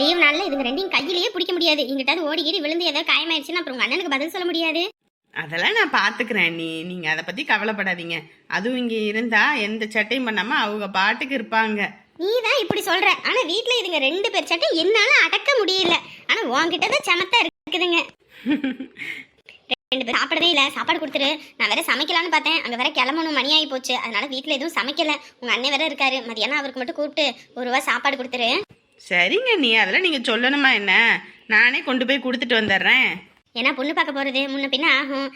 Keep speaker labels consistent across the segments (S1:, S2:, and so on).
S1: Leave நாள்ல இதுங்க ரெண்டையும் கையிலேயே பிடிக்க முடியாது. எங்கிட்ட ஓடி கீடி விழுந்து ஏதாவது காயமாயிடுச்சுன்னா அப்புறம் உங்க அண்ணனுக்கு பதில் சொல்ல முடியாது.
S2: அதெல்லாம் நான் பாத்துக்கிறேன். நீ நீங்க அதை பத்தி கவலைப்படாதீங்க. அதுவும் இங்க இருந்தா எந்த சட்டையும் பண்ணாம அவங்க பாட்டுக்கு இருப்பாங்க.
S1: நீ தான் இப்படி சொல்ற. ஆனா வீட்ல இதுங்க ரெண்டு பேர் சட்டை என்னால அடக்க முடியல. ஆனா உன்கிட்ட தான் சமத்தா இருக்குதுங்க. ரெண்டு பேர் சாப்பிடவே இல்ல. சாப்பாடு கொடுத்துரு. நான் வேற சமைக்கலாம்னு பார்த்தேன். அங்க வேற கிளம்பணும். மணி ஆகி போச்சு. அதனால வீட்ல எதுவும் சமைக்கல. உங்க அண்ணன் வேற இருக்காரு. மதியானம் அவருக்கு மட்டும் கூப்பிட்டு ஒரு ரூபா சாப்பாடு கொடுத்துரு.
S2: சரிங்க நீ அதெல்லாம் நீங்க சொல்லணுமா என்ன? நானே கொண்டு போய் கொடுத்துட்டு வந்துடுறேன்.
S1: ஏன்னா பொண்ணு பார்க்க போறது முன்ன பின்ன ஆகும்.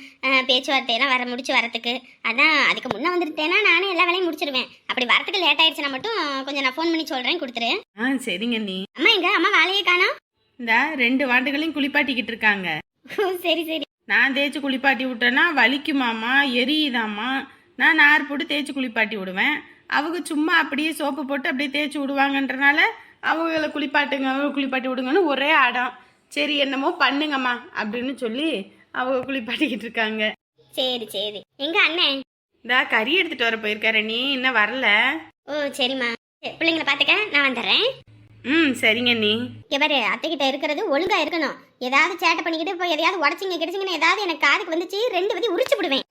S1: பேச்சுவார்த்தையெல்லாம் வர முடிச்சு வரத்துக்கு. அதான் அதுக்கு முன்ன வந்துட்டேன்னா நானே எல்லா வேலையும் முடிச்சிருவேன். அப்படி வரத்துக்கு லேட் ஆயிடுச்சுன்னா மட்டும் கொஞ்சம் நான் ஃபோன் பண்ணி சொல்றேன் கொடுத்துரு.
S2: ஆ சரிங்க நீ.
S1: அம்மா எங்க? அம்மா வேலையே காணோம்.
S2: இந்த ரெண்டு வாண்டுகளையும் குளிப்பாட்டிக்கிட்டு இருக்காங்க.
S1: சரி சரி.
S2: நான் தேய்ச்சி குளிப்பாட்டி விட்டேன்னா வலிக்குமாமா எரியுதாம்மா. நான் நார் போட்டு தேய்ச்சி குளிப்பாட்டி விடுவேன். அவங்க சும்மா அப்படியே சோப்பு போட்டு அப்படியே தேய்ச்சி விடுவாங்கன்றனால அவங்கள குளிப்பாட்டுங்க அவங்க குளிப்பாட்டி விடுங்கன்னு ஒரே ஆடம். சரி என்னமோ பண்ணுங்கம்மா அப்படின்னு சொல்லி அவங்க குளிப்பாட்டிக்கிட்டு இருக்காங்க.
S1: சரி சரி. எங்க அண்ணன்
S2: இந்த கறி எடுத்துட்டு வர போயிருக்காரு. நீ இன்னும் வரல.
S1: ஓ சரிம்மா. சரி, பிள்ளைங்களை பார்த்துக்க நான் வந்துடுறேன்.
S2: ம் சரிங்க நீ.
S1: பாரு அத்தைக்கிட்ட இருக்கிறது ஒழுங்கா இருக்கணும். ஏதாவது சேட்டை பண்ணிக்கிட்டு போய் எதையாவது உடச்சிங்க கிடைச்சிங்கன்னு ஏதாவது எனக்கு காதுக்கு வந்துச்சு ரெண்டு பத்தி உரிச்சு விடுவேன்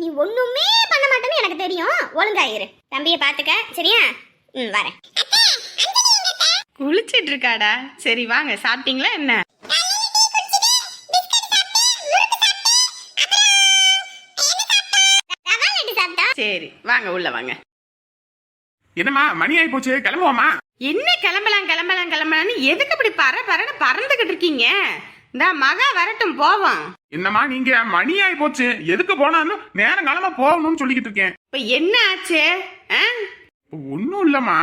S1: நீ ஒண்ணுமே எனக்கு தெரியும். ஒழுங்கா இரு. தம்பியை பாத்துக்க சரியா? ம் வரேன்.
S2: குளிச்சிட்டு இருக்காடா. சரி வாங்க. சாப்பிட்டீங்களா என்ன?
S1: ரவா லட்டு சாப்பிட்டா
S2: சரி வாங்க உள்ள வாங்க.
S3: என்னம்மா மணி ஆகி போச்சு. கிளம்புவோமா?
S2: என்ன கிளம்பலாம் கிளம்பலாம் கிளம்பலாம்னு எதுக்கு இப்படி பற பறன்னு பறந்துகிட்டு இருக்கீங்க? இந்த மகா வரட்டும் போவோம்.
S3: என்னம்மா நீங்க மணி ஆகி போச்சு. எதுக்கு போனாலும் நேரம் காலமா போகணும்னு சொல்லிக்கிட்டு இருக்கேன்.
S2: இப்ப என்ன ஆச்சு?
S3: ஒன்னும் இல்லம்மா.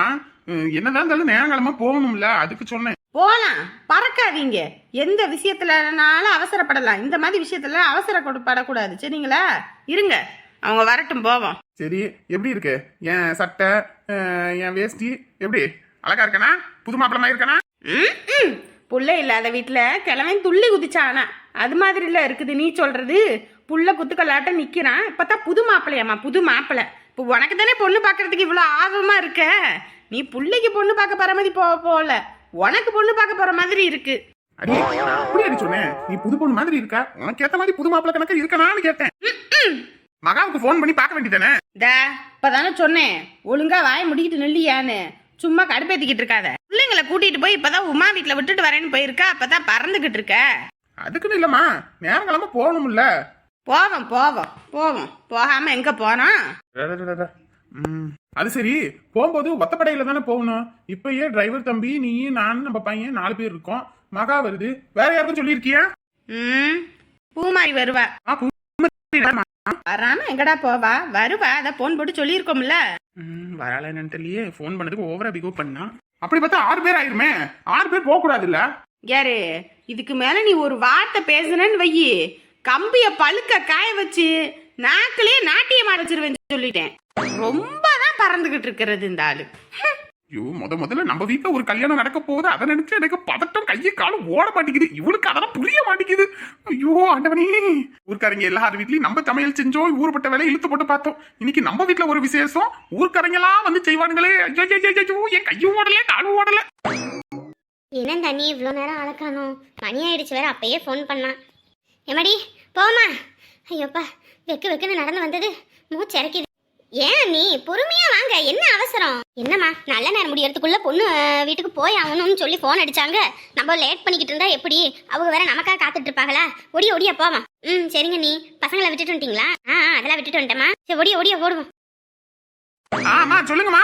S3: என்னதான் இருந்தாலும் நேரம் காலமா போகணும்ல அதுக்கு சொன்னேன்.
S2: போலாம். பறக்காதீங்க. எந்த விஷயத்துலனாலும் அவசரப்படலாம். இந்த மாதிரி விஷயத்துல அவசரப்படக்கூடாது சரிங்களா? இருங்க. அவங்க வரட்டும் போவோம்.
S3: சரி எப்படி இருக்கு? என் சட்டை என் வேஷ்டி எப்படி? அழகா இருக்கனா? புது மாப்பிளமா இருக்கனா.
S2: புள்ள இல்லாத வீட்டுல கிழவன் துள்ளி குதிச்சானா? அது மாதிரில இருக்குது நீ சொல்றது. புள்ள குத்துக்கல்லாட்டம் நிக்கிறான். இப்பதான் புது மாப்பிள்ளையாம்மா புது மாப்பிள்ளை. இப்போ உனக்கு தானே பொண்ணு பார்க்கறதுக்கு இவ்வளோ ஆர்வமா இருக்க? நீ புள்ளைக்கு பொண்ணு பார்க்க போற மாதிரி போ போல. உனக்கு பொண்ணு பார்க்க போற மாதிரி இருக்கு.
S3: அடி நான் அப்படி அடி சொன்னேன்? நீ புது பொண்ணு மாதிரி இருக்கா? உனக்கு ஏத்த மாதிரி புது மாப்பிள கணக்கு இருக்கனான்னு கேட்டேன். மகாவுக்கு ஃபோன் பண்ணி பார்க்க வேண்டியதானே
S2: இப்பதானே சொன்னேன். ஒழுங்கா வாய முடிக்கிட்டு நில்லியான்னு. சும்மா கடுப்பேத்திக்கிட்டு இருக்காத. பிள்ளைங்களை கூட்டிட்டு போய் இப்பதான் உமா வீட்டுல விட்டுட்டு வரேன்னு போயிருக்கா அப்பதான் பறந்துகிட்டு இருக்க.
S3: அதுக்குன்னு இல்லம்மா நேரம் காலமா போகணும்ல.
S2: போவோம் போவோம் போவோம். போகாம எங்க போனோம்
S3: அது சரி. போகும்போது ஒத்தப்படையில தானே போகணும். இப்பயே டிரைவர் தம்பி நீ நான் நம்ம பையன் நாலு பேர் இருக்கோம். மகா வருது. வேற யாருக்கும் சொல்லியிருக்கியா?
S2: ம் பூமாரி வருவா. வராம எங்கடா போவா? வருவா அத போன் போட்டு சொல்லியிருக்கோம்ல.
S3: வரால என்னன்னு தெரியலையே. ஃபோன் பண்ணதுக்கு ஓவரா பிகோ பண்ணா. அப்படி பார்த்தா ஆறு பேர் ஆயிருமே? ஆறு பேர் போக கூடாது இல்ல
S2: யாரு? இதுக்கு மேல நீ ஒரு வார்த்தை பேசுனேன்னு வையி. கம்பிய பழுக்க காய வச்சு நாக்கிலே நாட்டியம் அடைச்சிருவேன் சொல்லிட்டேன். ரொம்ப தான் பறந்துகிட்டு இருக்கிறது இந்த ஆளு.
S3: ஐயோ முத முதல்ல நம்ம வீட்டில் ஒரு கல்யாணம் நடக்க போகுது. அதை நினைச்சு எனக்கு பதட்டம் கையை காலும் ஓட மாட்டேங்குது. இவளுக்கு அதெல்லாம் புரிய மாட்டேங்குது. ஐயோ ஆண்டவனே. ஊர்க்காரங்க எல்லார் வீட்லயும் நம்ம சமையல் செஞ்சோம். ஊர்பட்ட வேலை இழுத்து போட்டு பார்த்தோம். இன்னைக்கு நம்ம வீட்ல ஒரு விசேஷம். ஊர்க்காரங்க எல்லாம் வந்து செய்வானுங்களே. ஐயோ ஐயோ, என் கையும் ஓடல காலும் ஓடல.
S1: என்ன தண்ணி இவ்வளோ நேரம் அளக்கணும் மணி ஆயிடுச்சு வேற அப்பயே ஃபோன் பண்ணான். எமடி போமா ஐயோப்பா வெக்கு வெக்குன்னு நடந்து வந்தது. மூச்சு இறக்கிது ஏன் நீ பொறுமையா வாங்க. என்ன அவசரம்? என்னம்மா நல்ல நேரம் முடியறதுக்குள்ள பொண்ணு வீட்டுக்கு போய் ஆகணும்னு சொல்லி ஃபோன் அடிச்சாங்க. நம்ம லேட் பண்ணிக்கிட்டு இருந்தா எப்படி? அவங்க வேற நமக்காக காத்துட்டு இருப்பாங்களா? ஒடிய ஒடிய போவான் ம் சரிங்க நீ பசங்களை விட்டுட்டு வந்துட்டீங்களா? ஆ அதெல்லாம் விட்டுட்டு வந்துட்டேம்மா. சரி ஒடிய ஒடிய ஓடுவோம்
S3: ஆமா சொல்லுங்கம்மா.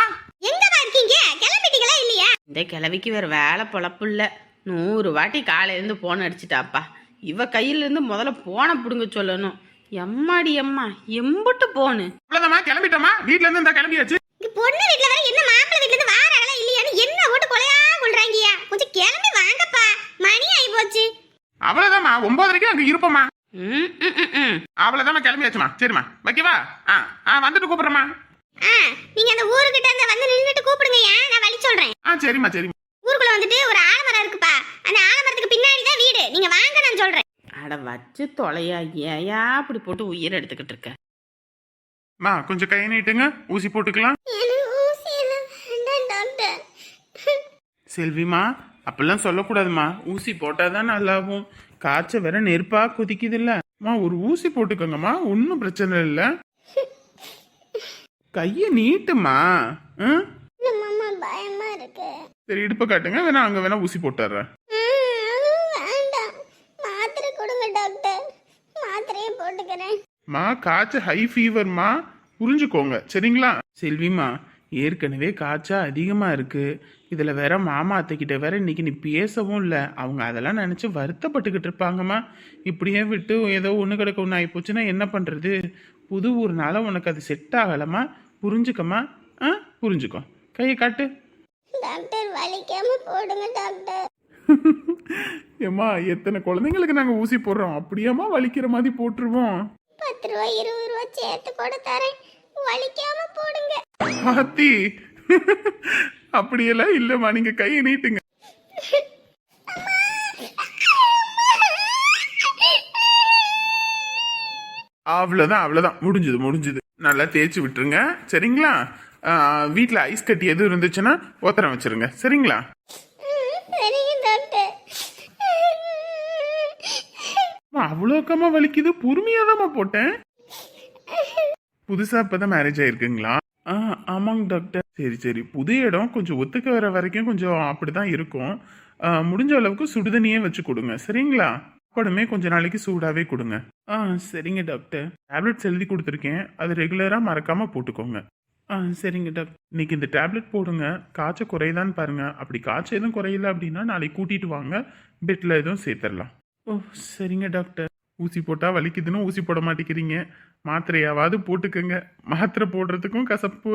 S1: எங்கம்மா இருக்கீங்க? கிளம்பிட்டீங்களா இல்லையா?
S2: இந்த கிழவிக்கு வேற வேலை பொழப்பு இல்ல. நூறு வாட்டி காலையில இருந்து போன் அடிச்சிட்டாப்பா. இவ கையில இருந்து முதல்ல போனை புடுங்க சொல்லணும். எம்மாடி எம்மா எம்புட்டு போனு
S3: அவ்வளவுதாம்மா கிளம்பிட்டோமா வீட்ல இருந்து இந்த கிளம்பியாச்சு.
S1: இங்க பொண்ணு வீட்ல வர என்ன மாப்பிள்ளை வீட்ல இருந்து வாராங்களா இல்லையான்னு என்ன ஓட்டு கொலையா கொள்றாங்கய்யா? கொஞ்சம் கிளம்பி வாங்கப்பா. மணி ஆயி போச்சு.
S3: அவ்வளவுதாம்மா ஒன்பதரைக்கு அங்க இருப்போமா. அவ்வளவுதாம்மா கிளம்பியாச்சுமா சரிம்மா வைக்கவா? ஆ ஆ வந்துட்டு கூப்பிடுறேம்மா.
S1: ஆ நீங்க அந்த ஊருக்கிட்ட அந்த வந்து நின்னுட்டு கூப்பிடுங்கய்யா. நான் வழி சொல்றேன்.
S3: ஆ சரிம்மா சரிம்மா.
S1: ஊருக்குள்ள வந்துட்டு ஒரு ஆலமரம் இருக்குப்பா. அந்த ஆலமரத்துக்கு பின்னாடி தான் வீடு. நீங்க வாங்க நான் சொல்றேன்.
S2: அட வச்சு தொலையா ஏயா இப்படி போட்டு உயிர் எடுத்துக்கிட்டு இருக்க?
S3: மா கொஞ்சம் கை நீட்டுங்க. ஊசி போட்டுக்கலாம். செல்விமா அப்பெல்லாம் சொல்லக்கூடாதுமா ஊசி போட்டாதான் நல்லாகும். காய்ச்சல் வேற நெருப்பா குதிக்குதுல்ல. அம்மா ஒரு ஊசி போட்டுக்கோங்கம்மா. ஒன்றும் பிரச்சனை இல்லை. கையை நீட்டுமா ம்
S1: மாமா பயமா இருக்கு.
S3: சரி இடுப்பை காட்டுங்க. வேணா அங்கே வேணா ஊசி போட்டுறேன்
S1: ம், அதுவும் வேண்டாம் மாத்திரை கொடுங்க டாக்டர் மாத்திரையே போட்டுக்கிறேன்
S3: மா காய்ச்சல் ஹை ஃபீவர்மா புரிஞ்சுக்கோங்க. சரிங்களா? செல்விமா ஏற்கனவே காய்ச்சல் அதிகமாக இருக்கு. இதில் வேற மாமா அத்தைக்கிட்ட வேற இன்னைக்கு நீ பேசவும் இல்லை. அவங்க அதெல்லாம் நினச்சி வருத்தப்பட்டுக்கிட்டு இருப்பாங்கம்மா. இப்படியே விட்டு ஏதோ ஒன்று கிடக்க ஒன்று ஆகிப்போச்சுன்னா என்ன பண்ணுறது புது ஊர்னால உனக்கு அது செட் ஆகலம்மா. புரிஞ்சுக்கம்மா. ஆ புரிஞ்சுக்கோ. கையை காட்டு.
S1: டாக்டர் வலிக்காம போடுங்க டாக்டர்.
S3: ஏம்மா எத்தனை குழந்தைங்களுக்கு நாங்கள் ஊசி போடுறோம்? அப்படியாம்மா வலிக்கிற மாதிரி போட்டுருவோம்.
S1: பத்து ரூபா இருபது ரூபா சேர்த்து கூட தரேன். வலிக்காம போடுங்க.
S3: ஆத்தி. அப்படியெல்லாம் இல்லைம்மா நீங்கள் கையை நீட்டுங்க. அவ்வளோதான் அவ்வளோதான் முடிஞ்சுது முடிஞ்சுது. நல்லா தேய்ச்சி விட்டுருங்க. சரிங்களா? வீட்டில் ஐஸ் கட்டி எதுவும் இருந்துச்சுன்னா ஒத்தரம் வச்சிருங்க. சரிங்களா? அவ்வளோக்கமா வலிக்குது பொறுமையாக போட்டேன். புதுசா இப்பதான் மேரேஜ் ஆயிருக்குங்களா? ஆ ஆமாங்க டாக்டர் சரி சரி. புது இடம் கொஞ்சம் ஒத்துக்க வர வரைக்கும் கொஞ்சம் அப்படிதான் இருக்கும். முடிஞ்ச அளவுக்கு சுடுதண்ணியே வச்சு கொடுங்க. சரிங்களா? சாப்பாடுமே கொஞ்ச நாளைக்கு சூடாவே கொடுங்க. ஆ சரிங்க டாக்டர் டேப்லெட்ஸ் எழுதி கொடுத்துருக்கேன். அது ரெகுலராக மறக்காம போட்டுக்கோங்க. ஆ சரிங்க டாக்டர் இன்னைக்கு இந்த டேப்லெட் போடுங்க. காய்ச்சல் குறையுதான்னு பாருங்க. அப்படி காய்ச்சல் எதுவும் குறையல அப்படின்னா நாளைக்கு கூட்டிட்டு வாங்க. பெட்டில் எதுவும் சேர்த்துடலாம். ஓ சரிங்க டாக்டர். ஊசி போட்டால் வலிக்குதுன்னு ஊசி போட மாட்டேங்கிறீங்க. மாத்திரையாவது போட்டுக்கோங்க. மாத்திரை போடுறதுக்கும் கசப்பு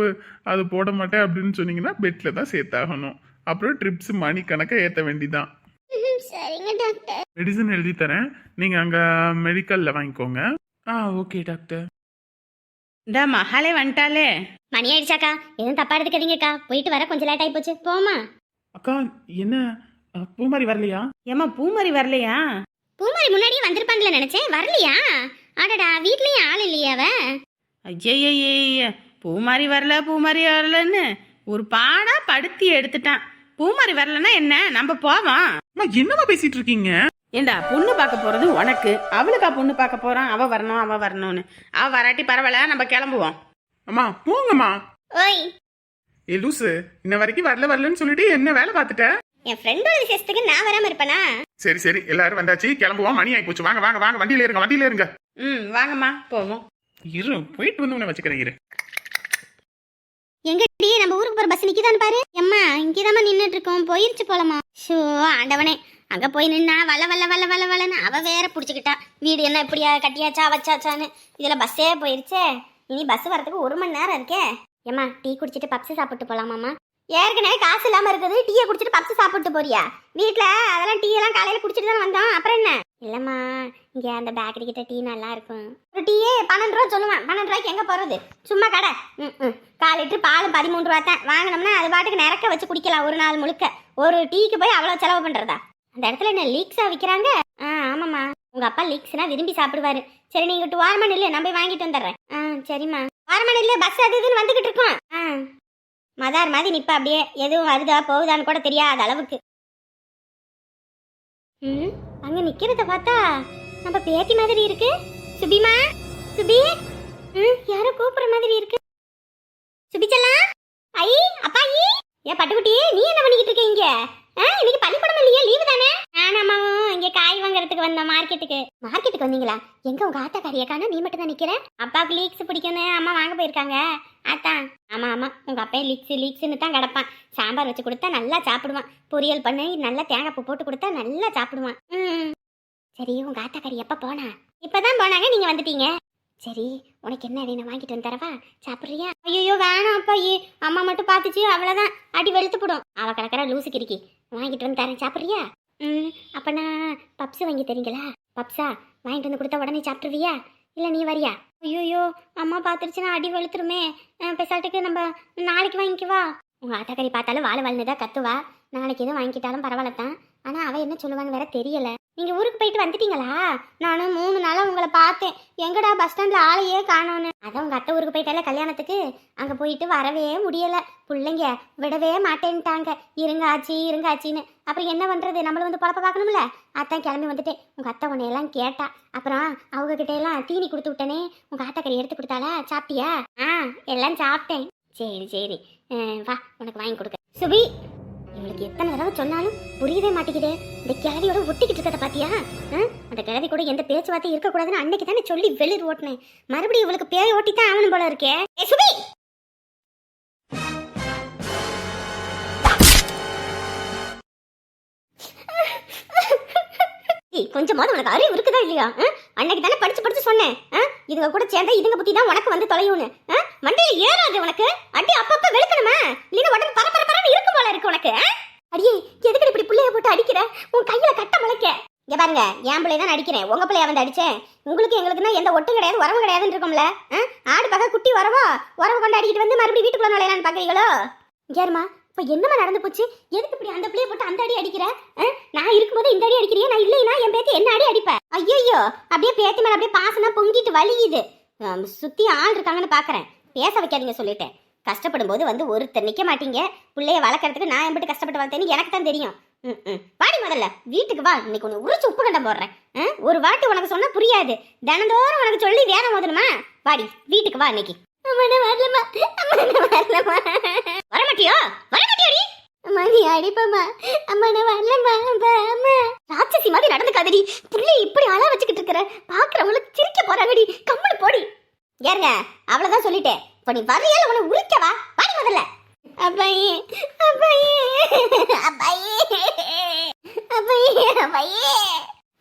S3: அது போட மாட்டேன் அப்படின்னு சொன்னீங்கன்னா பெட்டில் தான் சேர்த்தாகணும். அப்புறம் ட்ரிப்ஸ் மணி கணக்கை ஏற்ற வேண்டிதான்.
S1: ம், சரிங்க டாக்டர்.
S3: மெடிசன் எழுதி தரேன். நீங்கள் அங்கே மெடிக்கலில் வாங்கிக்கோங்க. ஆ ஓகே டாக்டர்.
S2: இந்த மகாலே வந்துட்டாலே.
S1: மணி ஆயிடுச்சாக்கா? எதுவும் தப்பா எடுத்துக்காதீங்கக்கா. போயிட்டு வர கொஞ்சம் லேட் ஆகி போச்சு போமா
S3: அக்கா என்ன பூமாரி வரலையா?
S2: ஏம்மா பூமாரி வரலையா?
S1: பூமாரி முன்னாடியே வந்திருப்பாங்கல நினைச்சேன். வரலையா? அடடா வீட்லயும் ஆள் இல்லையா அவ.
S2: ஐயய்யய்ய பூமாரி வரல பூமாரி வரலன்னு ஒரு பாடா படுத்தி எடுத்துட்டான். பூமாரி வரலன்னா என்ன? நம்ம போவோம்.
S3: அம்மா என்னம்மா பேசிட்டு இருக்கீங்க?
S2: ஏண்டா பொண்ணு பார்க்க போறது உனக்கு. அவளுக்கா பொண்ணு பார்க்க போறான்? அவ வரணும் அவ வரணும்னு. அவ வராட்டி பரவாயில்ல நம்ம கிளம்புவோம்.
S3: அம்மா போங்கம்மா.
S1: ஓய்.
S3: ஏ லூசு இன்ன வரைக்கும் வரல வரலன்னு சொல்லிட்டு என்ன வேலை பார்த்துட்ட?
S1: என் ஃப்ரெண்டோட விசேஷத்துக்கு நான் வராம இருப்பேனா?
S3: சரி சரி. எல்லாரும் வந்தாச்சு. கிளம்புவோம். மணி ஆகி போச்சு வாங்க வாங்க வாங்க. வண்டியில இருங்க வண்டியில இருங்க.
S2: ம் வாங்கம்மா. போவோம்.
S3: இரு போயிட்டு வந்து உன்னை வச்சுக்கிறேன் இரு.
S1: எங்கடி? நம்ம ஊருக்கு போற பஸ் நிக்குதான்னு பாரு. எம்மா இங்கதாம்மா நின்னுட்டு இருக்கோம் போயிருச்சு போலமா ஷோ ஆண்டவனே. அங்க போய் நின்னா வல வல வல வல வலன்னு அவ வேற புடிச்சுக்கிட்டா. வீடு என்ன இப்படியா கட்டியாச்சா வச்சாச்சான்னு இதுல பஸ்ஸே போயிருச்சே. இனி பஸ் வரதுக்கு ஒரு மணி நேரம் இருக்கே. ஏம்மா டீ குடிச்சிட்டு பப்ஸ் சாப்பிட்டு போலாமாம்மா? ஏற்கனவே காசு இல்லாம இருக்குது டீயை குடிச்சிட்டு பப்ஸ் சாப்பிட்டு போறியா? வீட்டில் அதெல்லாம் டீ எல்லாம் காலையில குடிச்சிட்டு தான் வந்தோம். அப்புறம் என்ன? இல்லம்மா இங்க அந்த பேக்கரி கிட்ட டீ நல்லா இருக்கும். ஒரு டீயே பன்னெண்டு ரூபா சொல்லுவான். பன்னெண்டு ரூபாய்க்கு எங்க போறது? சும்மா கடை. ம் ம். கால் லிட்டர் பால் பதிமூணு ரூபா தான். வாங்கினோம்னா அது பாட்டுக்கு நிறக்க வச்சு குடிக்கலாம் ஒரு நாள் முழுக்க. ஒரு டீக்கு போய் அவ்வளோ செலவு பண்றதா? அந்த இடத்துல என்ன லீக்ஸா விற்கிறாங்க ஆ ஆமாம்மா. உங்க அப்பா லீக்ஸ்னா விரும்பி சாப்பிடுவாரு. சரி நீங்க விட்டு வாரமா நில்லு நான் போய் வாங்கிட்டு வந்துடுறேன். ஆ சரிம்மா. வாரமா நில்லு பஸ் அது இதுன்னு வந்துகிட்டு இருக்கோம். ஆ. மதார் மாதிரி நிப்ப அப்படியே. எதுவும் வருதா போகுதான்னு கூட தெரியாத அளவுக்கு. ம் அங்க நிக்கிறத பார்த்தா நம்ம பேத்தி மாதிரி இருக்கு. சுபிமா சுபி ம் யாரோ கூப்பிடுற மாதிரி இருக்கு. சுபிச்சலா ஐ அப்பா ஐ ஏ பட்டுக்குட்டி நீ என்ன பண்ணிக்கிட்டு இருக்க இங்க? இன்னைக்கு பள்ளிக்கூடம் இல்லையா லீவு தானே? நானாமாவும் இங்க காய் வாங்குறதுக்கு வந்தோம் மார்க்கெட்டுக்கு மார்க்கெட்டுக்கு வந்தீங்களா? எங்க உங்க ஆத்தா காரியக்கான நீ மட்டும் தான் நிக்கிற? அப்பாவுக்கு லீக்ஸ் பிடிக்கும்னு அம்மா வாங்க போயிருக்காங்க. அதான் ஆமா ஆமா உங்க அப்பா லீக்ஸ் லீக்ஸ்னு தான் கிடப்பான். சாம்பார் வச்சு கொடுத்தா நல்லா சாப்பிடுவான். பொரியல் பண்ணி நல்லா தேங்காய் பூ போட்டு கொடுத்தா நல்லா சாப்பிடுவான். ம் சரி உங்க ஆத்தா கறி எப்ப போனா? இப்பதான் போனாங்க நீங்க வந்துட்டீங்க. சரி உனக்கு என்ன வேணும் வாங்கிட்டு வந்து தரவா? சாப்பிட்றியா? ஐயோ வேணாம் அப்பா அம்மா மட்டும் பார்த்துச்சு அவ்வளோதான் அடி வெளுத்து போடும். அவள் கிடக்கிற லூசு கிறுக்கி. வாங்கிட்டு வந்து தரேன் சாப்பிட்றியா? ம் அப்பனா பப்ஸ் வாங்கி தரீங்களா? பப்ஸா? வாங்கிட்டு வந்து கொடுத்தா உடனே சாப்பிட்ருவியா இல்லை நீ வரியா? ஐயோயோ அம்மா பார்த்துருச்சுன்னா அடி வெளுத்துருமே. பெசால்ட்டுக்கு பெசாட்டுக்கு நம்ம நாளைக்கு வாங்கிக்குவா உங்கள் ஆத்தாக்கறி பார்த்தாலும் வாழ வாழ்ந்துதான் கத்துவா. நாளைக்கு எதுவும் வாங்கிக்கிட்டாலும் பரவாயில்ல தான் ஆனால் அவள் என்ன சொல்லுவான்னு வேற தெரியலை. நீங்கள் ஊருக்கு போயிட்டு வந்துட்டீங்களா? நானும் மூணு நாளாக உங்களை பார்த்தேன். எங்கடா பஸ் ஸ்டாண்டில் ஆளையே காணோன்னு. அதான் உங்கள் அத்தை ஊருக்கு போயிட்டால கல்யாணத்துக்கு? அங்கே போயிட்டு வரவே முடியலை. பிள்ளைங்க விடவே மாட்டேன்ட்டாங்க. இருங்க ஆச்சி இருங்க ஆச்சின்னு அப்புறம் என்ன பண்ணுறது நம்மளும் வந்து பொழப்ப பார்க்கணும்ல? அத்தான் கிளம்பி வந்துட்டேன். உங்கள் அத்தை உன்னையெல்லாம் கேட்டா. அப்புறம் அவங்கக்கிட்ட எல்லாம் தீனி கொடுத்து விட்டனே. உங்கள் ஆட்டக்கறி எடுத்து கொடுத்தாளா? சாப்பிட்டியா? ஆ எல்லாம் சாப்பிட்டேன். சரி சரி. வா உனக்கு வாங்கி கொடுக்க சுபி இவளுக்கு எத்தனை தடவை சொன்னாலும் புரியவே மாட்டேங்குது. இந்த கிழவியோட ஒட்டிக்கிட்டு இருக்கத பாத்தியா? ஆ? அந்த கிழவி கூட எந்த பேச்சுவார்த்தை இருக்கக்கூடாதுன்னு அன்னைக்கு தானே சொல்லி வெளிர் ஓட்டினேன். மறுபடியும் இவளுக்கு பேய் ஓட்டி தான் ஆகணும் போல இருக்கே. ஏ சுபி! கொஞ்சமாவது உனக்கு அறிவு இருக்குதா இல்லையா? ஆ? அன்னைக்கு தானே படிச்சு படிச்சு சொன்னேன். ஆ? இதுங்க கூட சேர்ந்தா இதுங்க புத்தி தான் உனக்கு வந்து தொலையும்னு. ஆ? மண்டையில ஏறாது உனக்கு. அடி அப்பப்ப வெளுக்கணுமா? இல்லைன்னா உடம்பு பர பர பரன்னு இருக்கும் போல இருக்கு உனக்கு ஆ? அடியே எதுக்கு இப்படி பிள்ளைய போட்டு அடிக்கிற? உன் கையில கட்ட முளைக்க. இங்க பாருங்க என் பிள்ளை தான் அடிக்கிறேன். உங்க பிள்ளைய வந்து அடிச்சேன். உங்களுக்கு எங்களுக்குன்னா எந்த ஒட்டும் கிடையாது உறவு கிடையாதுன்னு இருக்கும்ல ஆ? ஆடு பக்க குட்டி உறவோ? உறவு கொண்டு அடிக்கிட்டு வந்து மறுபடியும் வீட்டுக்குள்ள நுழையலான்னு பாக்குறீங்களோ? ஏர்மா இப்போ என்னமா நடந்து போச்சு? எதுக்கு இப்படி அந்த பிள்ளைய போட்டு அந்த அடி அடிக்கிற? நான் இருக்கும்போது இந்த அடி அடிக்கிறியா? நான் இல்லைனா என் பேத்தி என்ன அடி அடிப்ப? ஐயோ அப்படியே பேத்தி மேல அப்படியே பாசனா பொங்கிட்டு வலியுது. சுத்தி ஆள் இருக்காங்கன்னு பாக்குறேன். பேச வைக்காதீங்க சொல்லிட்டேன். கஷ்டப்படும் போது வந்து ஒருத்தர் நிக்க மாட்டீங்க. பிள்ளைய வளர்க்கறதுக்கு நான் எப்படி கஷ்டப்பட்டு வளர்த்தேன்னு எனக்கு தான் தெரியும். ம், ம். வாடி முதல்ல. வீட்டுக்கு வா. இன்னைக்கு ஒன்று உரிச்சு உப்பு கண்டம் போடுறேன். ஒரு வாட்டி உனக்கு சொன்னா புரியாது. தினந்தோறும் உனக்கு சொல்லி வேலை மோதணுமா வாடி வீட்டுக்கு வா இன்னைக்கு. வரலமா வரலமா வரமாட்டியோ வரமாட்டியோடி அம்மா நீ அடிப்பம்மா. அம்மா நான் வரலம்மா அம்மா. ராட்சசி மாதிரி நடந்துக்காதடி. புள்ளி இப்படி அழ வச்சுக்கிட்டு இருக்கிற. பாக்குறவங்களுக்கு சிரிக்க போறாங்கடி. கம்முனு போடி. ஏறுங்க. அவ்வளவுதான் சொல்லிட்டேன். இப்ப நீ வரையால உன்னை உரிக்கவா பாடி முதல்ல. அப்பாயே அப்பாயே. அப்பாயே. அப்பாயே. அப்பாயே.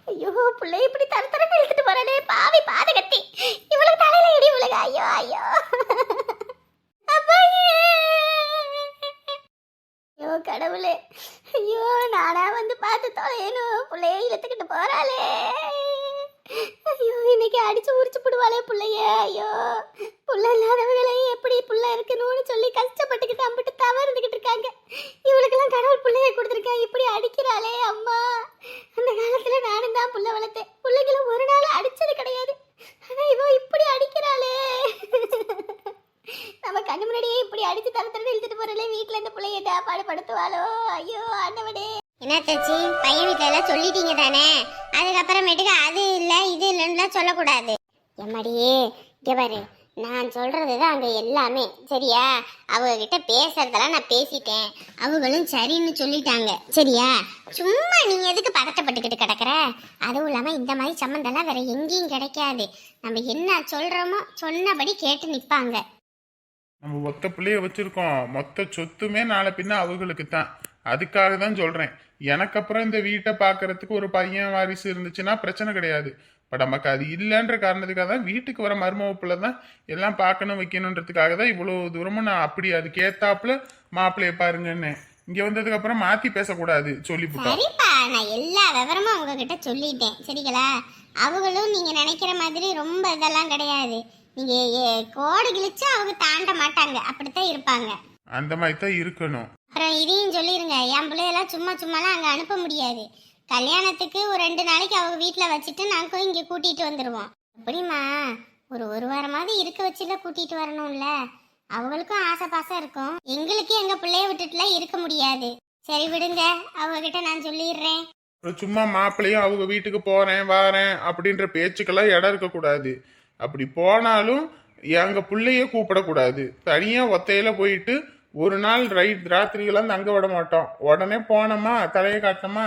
S1: ஐயோ பிள்ளை இப்படி தர தரன்னு இழுத்துட்டு போறானே பாவி பாதகத்தி. இவளுக்கு இழுத்துக்கிட்டு போறாளே. ஐயோ இன்னைக்கு அடிச்சு உரிச்சு போடுவாளே பிள்ளைய. ஐயோ புள்ள இல்லாதவங்களே எப்படி புள்ள இருக்கணும்னு சொல்லி கஷ்டப்பட்டுக்கிட்டு அம்பிட்டு தவறுந்துக்கிட்டு இருக்காங்க. இவளுக்கெல்லாம் கடவுள் பிள்ளைய கொடுத்துருக்கா. இப்படி அடிக்கிறாளே அம்மா. அந்த காலத்துல நானும் தான் புள்ள வளர்த்தேன். பிள்ளைகளை ஒரு நாள் அடிச்சது கிடையாது. ஆனா இவ இப்படி அடிக்கிறாளே. நம்ம கண்ணு முன்னாடியே இப்படி அடிச்சு தர தர இழுத்துட்டு போறலே வீட்டுல இந்த பிள்ளைய பாடு படுத்துவாளோ? ஐயோ ஆண்டவனே என்ன தச்சி பையன் வீட்டுல எல்லாம் சொல்லிட்டீங்க தானே? அதுக்கப்புறமேட்டுக்கு அது இல்ல இது இல்லைன்னு சொல்லக்கூடாது. எம்மாடியே இங்கே பாரு. நான் சொல்கிறது தான் அங்க எல்லாமே. சரியா? அவங்க கிட்ட பேசுறதெல்லாம் நான் பேசிட்டேன். அவங்களும் சரின்னு சொல்லிட்டாங்க. சரியா? சும்மா நீ எதுக்கு பதட்டப்பட்டுக்கிட்டு கிடக்குற? அதுவும் இல்லாம இந்த மாதிரி சம்மந்தெல்லாம் வேற எங்கேயும் கிடைக்காது. நம்ம என்ன சொல்றோமோ சொன்னபடி கேட்டு நிப்பாங்க.
S3: நம்ம ஒத்த பிள்ளைய வச்சிருக்கோம். மொத்த சொத்துமே நாளை பின்ன அவங்களுக்கு தான் அதுக்காக தான் சொல்றேன். எனக்கு அப்புறம் இந்த வீட்டை பார்க்கறதுக்கு ஒரு பையன் வாரிசு இருந்துச்சுன்னா பிரச்சனை கிடையாது. இப்போ நமக்கு அது இல்லைன்ற காரணத்துக்காக தான் வீட்டுக்கு வர மருமக பிள்ளை தான் எல்லாம் பார்க்கணும் வைக்கணுன்றதுக்காக தான் இவ்வளோ தூரமும் நான் அப்படி அதுக்கு ஏத்தாப்புல மாப்பிள்ளைய பாருங்கன்னு. இங்க வந்ததுக்கு அப்புறம் மாத்தி பேசக்கூடாது சொல்லிவிட்டோம்
S1: சரிப்பா நான் எல்லா விவரமும் உங்ககிட்ட சொல்லிட்டேன். சரிங்களா? அவங்களும் நீங்க நினைக்கிற மாதிரி ரொம்ப இதெல்லாம் கிடையாது. நீங்க ஏ- கோடு கிழிச்சு அவங்க தாண்ட மாட்டாங்க. அப்படித்தான் இருப்பாங்க.
S3: அந்த மாதிரி தான் இருக்கணும்.
S1: அப்புறம் இதையும் சொல்லிடுங்க என் பிள்ளையெல்லாம் சும்மா சும்மாலாம் அங்கே அனுப்ப முடியாது. கல்யாணத்துக்கு ஒரு ரெண்டு நாளைக்கு அவங்க வீட்டில் வச்சுட்டு நாங்கள் இங்கே கூட்டிகிட்டு வந்துடுவோம் அப்படிமா ஒரு ஒரு வாரமாவது இருக்க வச்சுல கூட்டிகிட்டு வரணும்ல. அவங்களுக்கும் ஆசை பாசம் இருக்கும். எங்களுக்கு எங்கள் பிள்ளைய விட்டுட்டுலாம் இருக்க முடியாது. சரி விடுங்க. அவங்ககிட்ட நான் சொல்லிடுறேன்.
S3: சும்மா மாப்பிள்ளையும் அவங்க வீட்டுக்கு போகிறேன் வாரேன் அப்படின்ற பேச்சுக்கெல்லாம் இடம் இருக்கக்கூடாது. அப்படி போனாலும் எங்கள் பிள்ளைய கூப்பிடக்கூடாது. தனியாக ஒத்தையில் போயிட்டு ஒரு நாள் ரைட் ராத்திரிகளாம் தங்க விட மாட்டோம். உடனே போனோமா தலையை காட்டினோமா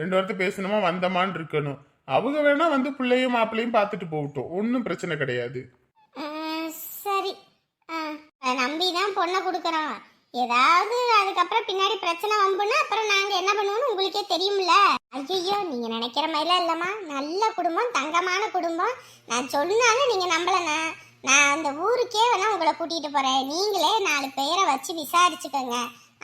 S3: ரெண்டு வாரத்தை பேசணுமா வந்தோமான்னு இருக்கணும். அவங்க வேணா வந்து பிள்ளையும் மாப்பிள்ளையும் பார்த்துட்டு போகட்டும். ஒன்றும் பிரச்சனை கிடையாது.
S1: சரி. நம்பி தான் பொண்ணை கொடுக்குறோம். ஏதாவது அதுக்கப்புறம் பின்னாடி பிரச்சனை வம்புன்னா அப்புறம் நாங்க என்ன பண்ணுவோம்னு உங்களுக்கே தெரியும்ல? ஐயோ நீங்க நினைக்கிற மாதிரிலாம் இல்லம்மா. நல்ல குடும்பம் தங்கமான குடும்பம். நான் சொன்னாலும் நீங்க நம்பலண்ணா. நான் அந்த ஊருக்கே வேணா உங்களை கூட்டிட்டு போறேன். நீங்களே நாலு பேரை வச்சு விசாரிச்சுக்கோங்க.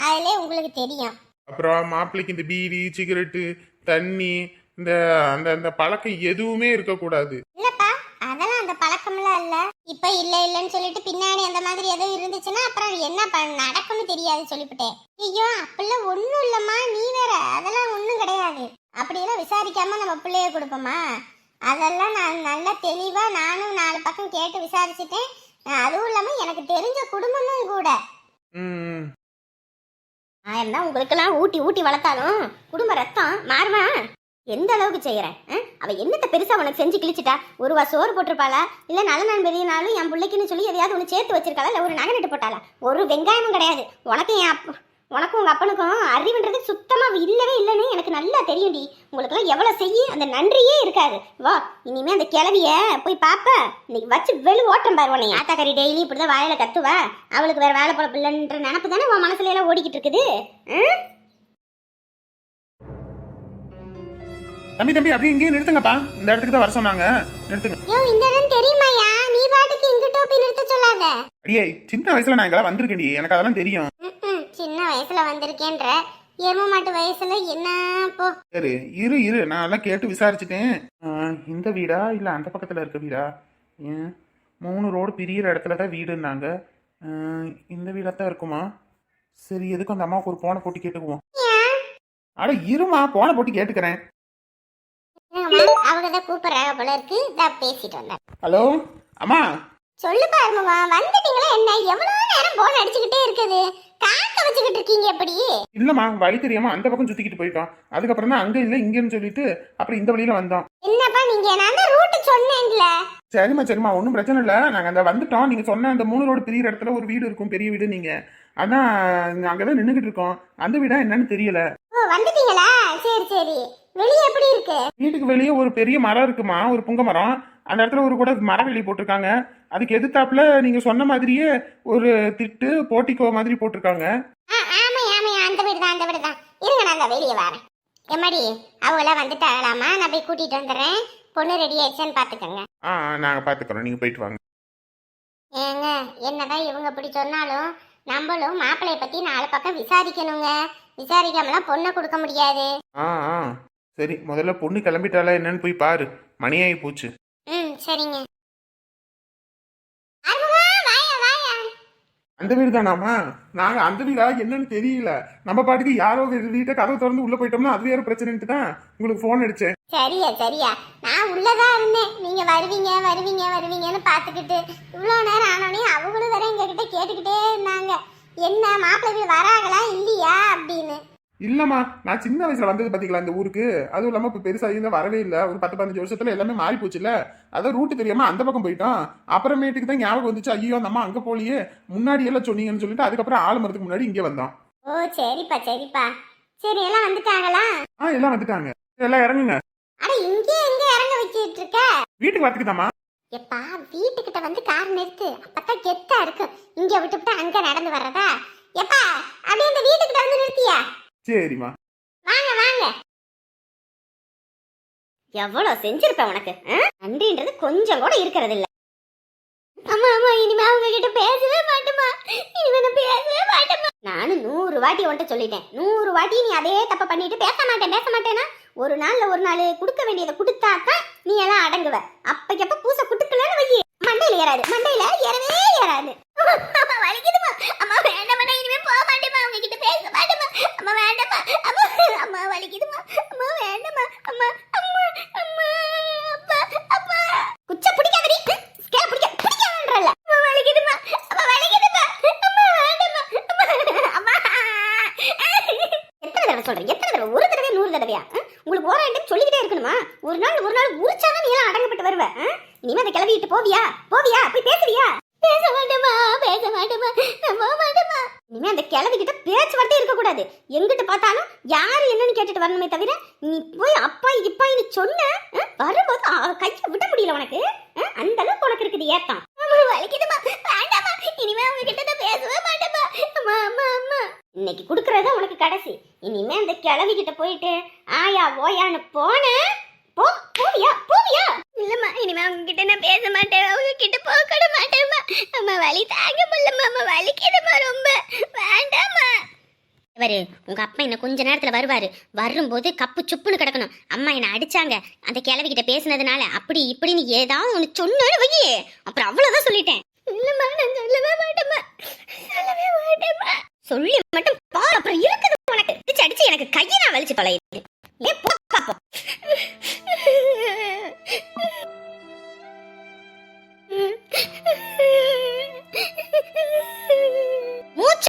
S1: அதுல உங்களுக்கு தெரியும்.
S3: அப்புறம் மாப்பிள்ளைக்கு இந்த பீடி சிகரெட்டு தண்ணி இந்த அந்த அந்த பழக்கம் எதுவுமே இருக்கக்கூடாது.
S1: இல்லப்பா அதெல்லாம் அந்த பழக்கம்லாம் இல்ல. இப்ப இல்ல இல்லன்னு சொல்லிட்டு பின்னாடி அந்த மாதிரி எதுவும் இருந்துச்சுன்னா அப்புறம் என்ன பண்ண நடக்கும்னு தெரியாது சொல்லிவிட்டேன். ஐயோ அப்பெல்லாம் ஒண்ணும் இல்லம்மா. நீ வேற அதெல்லாம் ஒண்ணும் கிடையாது. அப்படியெல்லாம் விசாரிக்காம நம்ம பிள்ளைய கொடுப்போமா? அதெல்லாம் நான் நல்லா தெளிவா நானும் நாலு பக்கம் கேட்டு விசாரிச்சுட்டேன். அதுவும் இல்லாம எனக்கு தெரிஞ்ச குடும்பமும் கூட. ஆயிரம் தான் உங்களுக்கெல்லாம் ஊட்டி ஊட்டி வளர்த்தாலும் குடும்ப ரத்தம் மாறுமா? எந்த அளவுக்கு செய்யறேன் அஹ்? அவ என்னத்த பெருசா உனக்கு செஞ்சு கிழிச்சிட்டா? ஒரு வா சோறு போட்டிருப்பாளா? இல்ல நல்ல நாளும் என் பிள்ளைக்குன்னு சொல்லி எதையாவது ஒன்று சேர்த்து வச்சிருக்காளா? இல்ல ஒரு நகை நட்டு போட்டாளா? ஒரு வெங்காயமும் கிடையாது. உனக்கும் என் அப்ப உனக்கும் உங்க அப்பனுக்கும் அறிவுன்றது சுத்தமா இல்லவே இல்லைன்னு எனக்கு நல்லா தெரியும்டி. உங்களுக்கெல்லாம் எவ்வளவு செய்ய அந்த நன்றியே இருக்காது. வா இனிமே அந்த கிளவிய போய் பாப்ப. இன்னைக்கு வச்சு வெளி ஓட்டம் பாரு உன்னை ஆத்தாக்கறி டெய்லி இப்படிதான் வாயில கத்துவா. அவளுக்கு வேற வேலை போல பிள்ளைன்ற நினப்பு தானே உன் மனசுல எல்லாம் ஓடிக்கிட்டு இருக்குது?
S3: தம்பி தம்பி அப்படியே இங்கேயே நிறுத்துங்கப்பா. இந்த இடத்துக்கு தான் வர சொன்னாங்க. நிறுத்துங்க.
S1: யோ இந்த இடம் தெரியுமாயா நீ பாட்டுக்கு இங்கிட்ட போய் நிறுத்த சொல்லாத.
S3: அடியே சின்ன வயசுல நான் இங்கெல்லாம் வந்திருக்கேன்டி. எனக்கு அதெல்லாம் தெரியும்.
S1: சின்ன வயசுல வந்திருக்கேன்ற. எரும மாட்டு வயசுல என்ன போ.
S3: சரி இரு இரு. நான் எல்லாம் கேட்டு விசாரிச்சுட்டேன். இந்த வீடா? இல்ல அந்த பக்கத்துல இருக்க வீடா? ஏன் மூணு ரோடு பிரியிற இடத்துல தான் வீடுன்னாங்க. ஆ, இந்த வீடா தான் இருக்குமா? சரி எதுக்கு அந்த அம்மாவுக்கு ஒரு போனை போட்டு கேட்டுக்குவோம்.
S1: ஏன்?
S3: அட இருமா போனை போட்டு கேட்டுக்கிறேன்.
S1: என்னங்கம்மா, அவங்க தான் கூப்பிடுறாங்க போல இருக்கு. தான் பேசிட்டு வந்தேன்
S3: ஹலோ? அம்மா?
S1: சொல்லு பாருங்கம்மா. வந்துட்டீங்களா என்ன? எவ்வளவு நேரம் போன் அடிச்சுக்கிட்டே இருக்குது. காக்க வச்சுக்கிட்டு இருக்கீங்க எப்படி?
S3: இல்லம்மா வழி தெரியாம அந்த பக்கம் சுத்திக்கிட்டு போயிட்டோம். அதுக்கப்புறம் தான் அங்க இல்ல இங்கன்னு சொல்லிட்டு அப்புறம் இந்த வழியில வந்தோம்.
S1: என்னப்பா நீங்க? நான் தான் ரூட் சொன்னேன்ல.
S3: சரிம்மா சரிம்மா ஒன்றும் பிரச்சனை இல்லை. நாங்கள் அந்த வந்துட்டோம். நீங்கள் சொன்ன அந்த மூணு ரோடு பிரியிற இடத்துல ஒரு வீடு இருக்கும் பெரிய வீடு நீங்கள் அதான் அங்கே தான் நின்றுக்கிட்டு இருக்கோம். அந்த வீடா என்னன்னு தெரியல.
S1: ஓ வந்துட்டீங்களா? சரி சரி. வெளியே எப்படி இருக்கு?
S3: வீட்டுக்கு வெளியே ஒரு பெரிய மரம் இருக்குமா? ஒரு புங்க மரம். அந்த இடத்துல ஒரு கூட மரவெளி போட்டிருக்காங்க. அதுக்கு எதிர்த்தாப்புல நீங்கள் சொன்ன மாதிரியே ஒரு திட்டு போட்டிக்கோ மாதிரி போட்டிருக்காங்க.
S1: ஆ, ஆமா ஆமா அந்த வீடு தான் அந்த வீடு தான் இருங்க நான் அந்த வெளியே வரேன். எம்மாடி அவங்களாம் வந்துட்டாங்களாமா நான் போய் கூட்டிட்டு வந்துடுறேன். பொண்ணு ரெடி ஆயிடுச்சான்னு பாத்துக்கோங்க.
S3: ஆ நாங்கள் பார்த்துக்குறோம் நீங்கள் போயிட்டு வாங்க.
S1: ஏங்க என்னதான் இவங்க இப்படி சொன்னாலும் நம்மளும் மாப்பிள்ளைய பத்தி நாலு பக்கம் விசாரிக்கணுங்க. விசாரிக்காமலாம் பொண்ணை கொடுக்க முடியாது.
S3: ஆ ஆ. சரி முதல்ல பொண்ணு கிளம்பிட்டாளா என்னன்னு போய் பாரு. மணியாகி போச்சு.
S1: ம் சரிங்க அருமுகா, வாயா, வாயா.
S3: அந்த வீடு தானாமா? நாங்க அந்த வீடா? என்னன்னு தெரியல. நம்ம பாட்டுக்கு யாரோ வீட்டை கதவை திறந்து உள்ள போயிட்டோம்னா அது வேற பிரச்சனைன்ட்டு தான் உங்களுக்கு ஃபோன் அடிச்சேன்.
S1: சரியா சரியா. நான் உள்ளதான் இருந்தேன். நீங்க வருவீங்க வருவீங்க வருவீங்கன்னு பாத்துக்கிட்டு இவ்வளோ நேரம் ஆனோடனே அவங்களும் வேற எங்ககிட்ட கேட்டுக்கிட்டே இருந்தாங்க. என்ன மாப்பிள்ளை வீடு வராங்களா இல்லையா அப்படின்னு.
S3: இல்லம்மா நான் சின்ன வயசுல வந்தது பாத்தீங்களா இந்த ஊருக்கு? அதுவும் இல்லாம இப்ப பெருசா இருந்தா வரவே இல்ல. ஒரு பத்து பதினஞ்சு வருஷத்துல எல்லாமே மாறி போச்சுல அதான் ரூட்டு தெரியாம அந்த பக்கம் போயிட்டோம். அப்புறமேட்டுக்கு தான் ஞாபகம் வந்துச்சு ஐயோ அந்த அம்மா அங்க போலியே முன்னாடி எல்லாம் சொன்னீங்கன்னு சொல்லிட்டு அதுக்கப்புறம் ஆலமரத்துக்கு முன்னாடி இங்க வந்தோம்.
S1: ஓ சரிப்பா சரிப்பா. சரி எல்லாம் வந்துட்டாங்களா?
S3: ஆ எல்லாம் வந்துட்டாங்க. எல்லாம் இறங்குங்க.
S1: அட இங்கே எங்க இறங்க வச்சிட்டு இருக்க
S3: வீட்டுக்கு வரத்துக்குதாம்மா.
S1: எப்பா வீட்டுக்கிட்ட வந்து கார் நிறுத்து. அப்பதான் கெத்தா இருக்கு இங்க விட்டுவிட்டு அங்க நடந்து வர்றதா? எப்பா அப்படியே இந்த வீட்டுக்கிட்ட வந்து நிறுத்தியா?
S3: சரிம்மா.
S1: வாங்க வாங்க. எவ்வளவு செஞ்சிருப்பேன் உனக்கு நன்றின்றது கொஞ்சம் கூட இருக்கிறது இல்ல அம்மா அம்மா இனிமே அவங்க கிட்ட பேசவே மாட்டேமா இனிமே நான் பேசவே மாட்டேமா நானும் நூறு வாட்டி உன்கிட்ட சொல்லிட்டேன். நூறு வாட்டி நீ அதே தப்ப பண்ணிட்டு பேச மாட்டேன் பேச மாட்டேன்னா ஒரு நாள்ல ஒரு நாள் கொடுக்க வேண்டியதை கொடுத்தா தான் நீ எல்லாம் அடங்குவ. அப்பக்கப்ப பூசை குட்டுக்கலன்னு வையே. மண்டையில ஏறாது. மண்டையில ஏறவே ஏறாது. அம்மா வலிக்குதுமா அம்மா வேண்டாம் இனிமே போக பேச மாட்டேமா அம்மா வேண்டாமா? அம்மா அம்மா வலிக்குதுமா அம்மா வேண்டாமா? அம்மா அம்மா அம்மா அப்பா அப்பா. குச்ச பிடிக்காதடி. ஸ்கேல் பிடிக்க பிடிக்காதன்றல அம்மா வலிக்குதுமா அம்மா வலிக்குதுமா அம்மா வேண்டாமா? அம்மா அம்மா. எத்தனை தடவை சொல்றேன் எத்தனை தடவை? ஒரு தடவை நூறு தடவையா? உங்களுக்கு ஓர டைம் சொல்லிக்கிட்டே இருக்கணுமா? ஒரு நாள் ஒரு நாள் உரிச்சாதான் நீ எல்லாம் அடங்கப்பட்டு வருவ. ஆ? இனிமே அதை கிளவிட்டு போவியா? போவியா? போய் பேசுவியா? பேச மாட்டேமா பேச மாட்டேமா நான் போக மாட்டேமா இனிமே அந்த கிழவி கிட்ட பேச்சுவார்த்தை இருக்கக்கூடாது. எங்கிட்ட பார்த்தாலும் யார் என்னன்னு கேட்டுட்டு வரணுமே தவிர நீ போய் அப்பா இப்பா நீ சொன்ன வரும்போது கையை விட முடியல உனக்கு? அந்த அளவுக்கு உனக்கு இருக்குது ஏத்தம். வலிக்குதுமா வேண்டாமா இனிமே அவங்க கிட்ட பேசவே மாட்டேமா அம்மா அம்மா அம்மா. இன்னைக்கு குடுக்கறதா உனக்கு கடைசி. இனிமே அந்த கிளவி கிட்ட போயிட்டு ஆயா ஓயான்னு போன போ போவியா போவியா. இல்லம்மா இனிமே அவங்க கிட்ட நான் பேச மாட்டேன். அவங்க கிட்ட போக கூட மாட்டேம்மா. அம்மா வலி தாங்க முடியலம்மா. அம்மா வலிக்குதும்மா ரொம்ப. வரு உங்க அப்பா என்ன கொஞ்ச நேரத்துல வருவாரு. வரும்போது கப்பு சுப்புன்னு கிடக்கணும். அம்மா என்ன அடிச்சாங்க. அந்த கிழவிக்கிட்ட பேசினதுனால அப்படி இப்படின்னு ஏதாவது ஒன்று சொன்னோட வையே. அப்புறம் அவ்வளவுதான் சொல்லிட்டேன். இல்லம்மா நான் சொல்லவே மாட்டேம்மா. சொல்லவே மாட்டேம்மா. சொல்லி மட்டும் பா அப்புறம் இருக்குது உனக்கு. அடிச்சு அடிச்சு எனக்கு கையை நான் வலிச்சு பழையுது ஏன் போ பாப்போம் மூச்சு